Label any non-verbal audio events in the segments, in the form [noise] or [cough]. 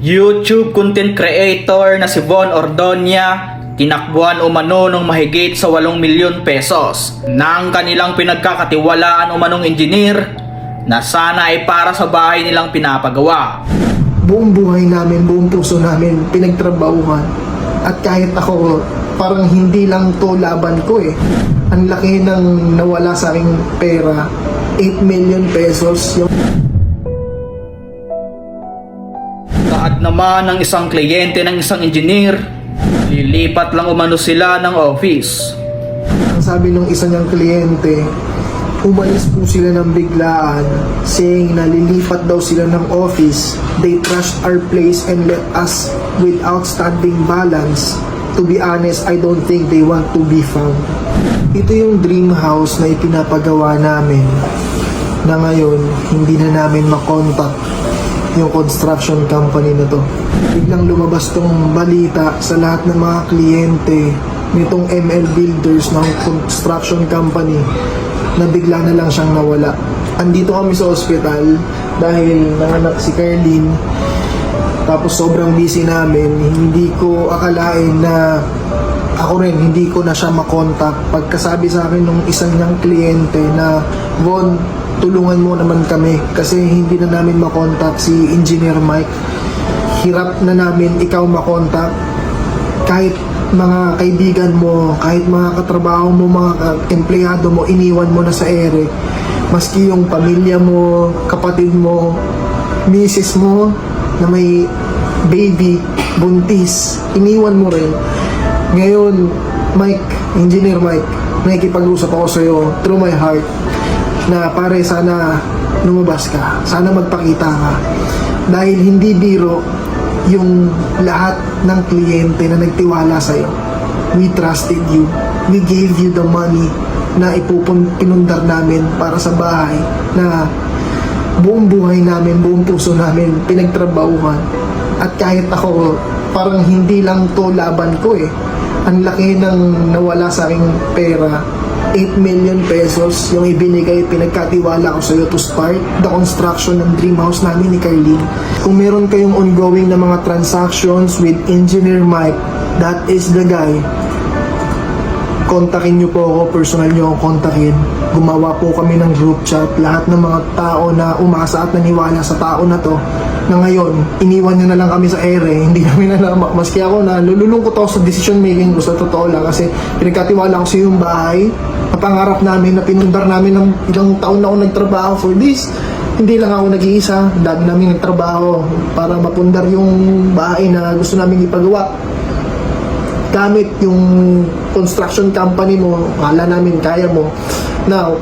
YouTube content creator na si Von Ordonia tinakbuhan umano ng mahigit sa 8 milyon pesos ng kanilang pinagkakatiwalaan umanong engineer na sana ay para sa bahay nilang pinapagawa. buong buhay namin, buong puso namin, pinagtrabahuhan. At kahit ako, parang hindi lang to laban ko eh. Ang laki ng nawala sa aking pera, 8 million pesos. Yung Kaad naman ng isang kliyente ng isang engineer, lilipat lang umano sila ng office. ang sabi ng isa niyang kliyente, umalis po sila ng biglaan saying na lilipat daw sila ng office. They trashed our place and let us with outstanding balance. To be honest, I don't think they want to be found. Ito yung dream house na ipinapagawa namin na ngayon hindi na namin makontak yung construction company na to. Biglang lumabas tong balita sa lahat ng mga kliyente nitong ML Builders ng construction company na bigla na lang siyang nawala. Andito kami sa ospital dahil nanganak si Carlene tapos sobrang busy namin. Hindi ko akalain na ako rin, hindi ko na siya makontak. Pagkasabi sa akin nung isang niyang kliyente na, Von, tulungan mo naman kami kasi hindi na namin makontak si Engineer Mike. Hirap na namin ikaw makontak. Kahit mga kaibigan mo, kahit mga katrabaho mo, mga empleyado mo, iniwan mo na sa ere. Maski yung pamilya mo, kapatid mo, misis mo na may baby, buntis, iniwan mo rin. Ngayon, Mike, Engineer Mike, nakikipag-usap ako sa iyo through my heart na pare sana lumabas ka, sana magpakita ka. Dahil hindi biro yung lahat ng kliyente na nagtiwala sa iyo. We trusted you. We gave you the money na ipupun pinundar namin para sa bahay na buong buhay namin, buong puso namin pinagtrabahuhan. At kahit ako, parang hindi lang to laban ko eh. Ang laki ng nawala sa aking pera. 8 million pesos yung ibinigay, pinagkatiwala ko sa iyo to start the construction ng dream house namin ni Carlene. Kung meron kayong ongoing na mga transactions with Engineer Mike, that is the guy kontakin nyo po ako, personal nyo akong kontakin. Gumawa po kami ng group chat. Lahat ng mga tao na umasa at naniwala sa tao na to, na ngayon, iniwan nyo na lang kami sa ere. Hindi [laughs] namin alam, maski ako na lululungkot ako sa decision making ko sa totoo lang kasi pinagkatiwala ko sa yung bahay. Napangarap namin na pinundar namin ng ilang taon na ako nagtrabaho for this. Hindi lang ako nag-iisa, dami namin nagtrabaho para mapundar yung bahay na gusto namin ipagawa gamit yung construction company mo, akala namin kaya mo. Now,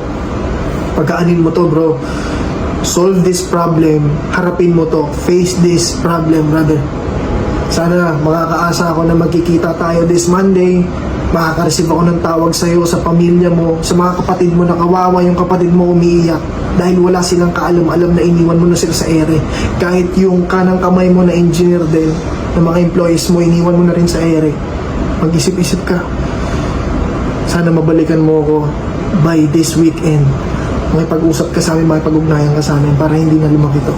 pagkaanin mo to bro, solve this problem, harapin mo to, face this problem brother. Sana makakaasa ako na magkikita tayo this Monday, makaka-receive ako ng tawag sa iyo, sa pamilya mo, sa mga kapatid mo na kawawa yung kapatid mo umiiyak dahil wala silang kaalam-alam na iniwan mo na sila sa ere. Kahit yung kanang kamay mo na engineer din, ng mga employees mo, iniwan mo na rin sa ere mag-isip-isip ka. Sana mabalikan mo ako by this weekend. Makipag-usap ka sa amin, makipag-ugnayan ka sa amin para hindi na lumaki to.